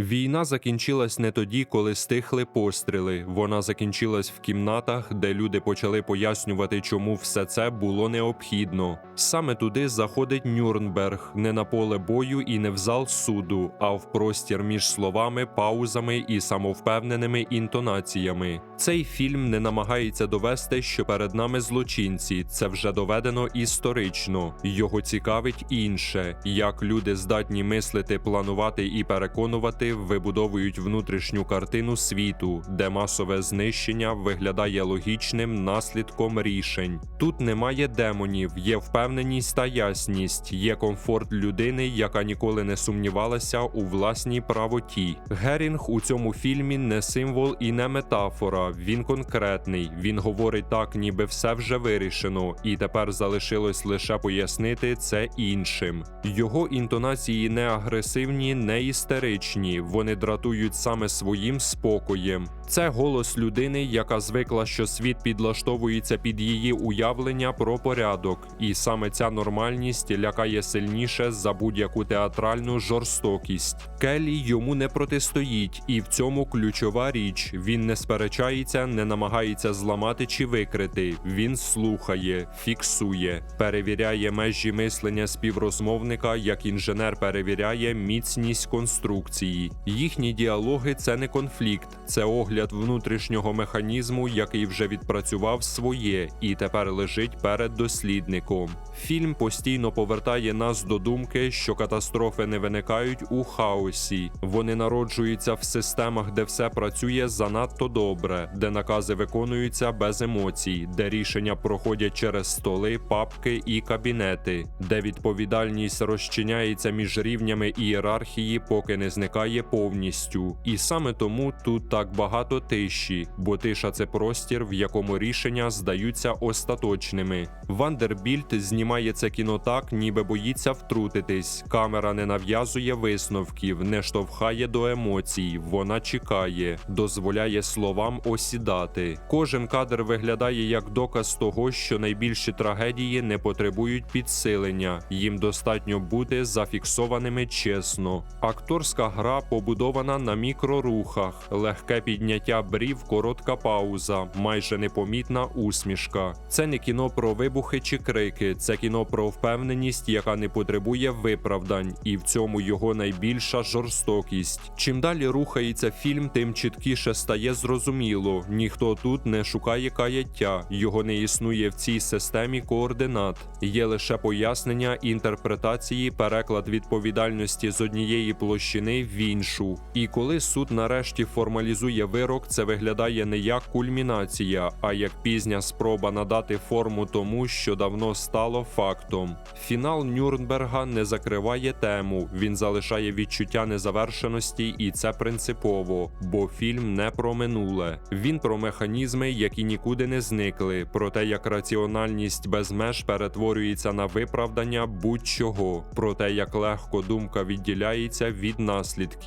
Війна закінчилась не тоді, коли стихли постріли. Вона закінчилась в кімнатах, де люди почали пояснювати, чому все це було необхідно. Саме туди заходить Нюрнберг, не на поле бою і не в зал суду, а в простір між словами, паузами і самовпевненими інтонаціями. Цей фільм не намагається довести, що перед нами злочинці. Це вже доведено історично. Його цікавить інше, як люди здатні мислити, планувати і переконувати, вибудовують внутрішню картину світу, де масове знищення виглядає логічним наслідком рішень. Тут немає демонів, є впевненість та ясність, є комфорт людини, яка ніколи не сумнівалася у власній правоті. Герінг у цьому фільмі не символ і не метафора. Він конкретний. Він говорить так, ніби все вже вирішено, і тепер залишилось лише пояснити це іншим. Його інтонації не агресивні, не істеричні. Вони дратують саме своїм спокоєм. Це голос людини, яка звикла, що світ підлаштовується під її уявлення про порядок, і саме ця нормальність лякає сильніше за будь-яку театральну жорстокість. Келлі йому не протистоїть, і в цьому ключова річ. Він не сперечається, не намагається зламати чи викрити. Він слухає, фіксує, перевіряє межі мислення співрозмовника, як інженер перевіряє міцність конструкції. Їхні діалоги це не конфлікт, це огляд внутрішнього механізму, який вже відпрацював своє і тепер лежить перед дослідником. Фільм постійно повертає нас до думки, що катастрофи не виникають у хаосі. Вони народжуються в системах, де все працює занадто добре, де накази виконуються без емоцій, де рішення проходять через столи, папки і кабінети, де відповідальність розчиняється між рівнями ієрархії, поки не зникає повністю. І саме тому тут так багато тиші, бо тиша це простір, в якому рішення здаються остаточними. Вандербільт знімає це кіно так, ніби боїться втрутитись. Камера не нав'язує висновків, не штовхає до емоцій. Вона чекає, дозволяє словам осідати. Кожен кадр виглядає як доказ того, що найбільші трагедії не потребують підсилення, їм достатньо бути зафіксованими чесно. Акторська гра побудована на мікрорухах, легке підняття брів, коротка пауза, майже непомітна усмішка. Це не кіно про вибухи чи крики, це кіно про впевненість, яка не потребує виправдань, і в цьому його найбільша жорстокість. Чим далі рухається фільм, тим чіткіше стає зрозуміло. Ніхто тут не шукає каяття, його не існує в цій системі координат. Є лише пояснення інтерпретації, переклад відповідальності з однієї площини в іншу. І коли суд нарешті формалізує вирок, це виглядає не як кульмінація, а як пізня спроба надати форму тому, що давно стало фактом. Фінал Нюрнберга не закриває тему, він залишає відчуття незавершеності, і це принципово, бо фільм не про минуле. Він про механізми, які нікуди не зникли, про те, як раціональність без меж перетворюється на виправдання будь-чого, про те, як легко думка відділяється від наслідків.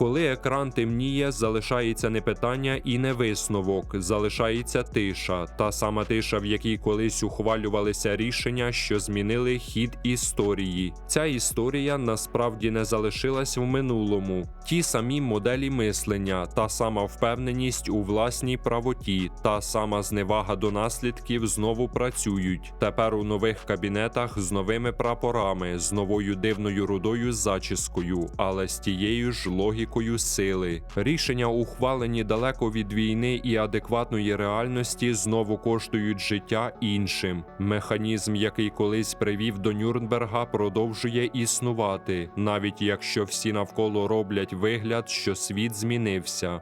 Коли екран темніє, залишається не питання і не висновок, залишається тиша, та сама тиша, в якій колись ухвалювалися рішення, що змінили хід історії. Ця історія насправді не залишилась в минулому. Ті самі моделі мислення, та сама впевненість у власній правоті, та сама зневага до наслідків знову працюють. Тепер у нових кабінетах з новими прапорами, з новою дивною рудою зачіскою, але з ж логікою сили. Рішення, ухвалені далеко від війни і адекватної реальності, знову коштують життя іншим. Механізм, який колись привів до Нюрнберга, продовжує існувати, навіть якщо всі навколо роблять вигляд, що світ змінився.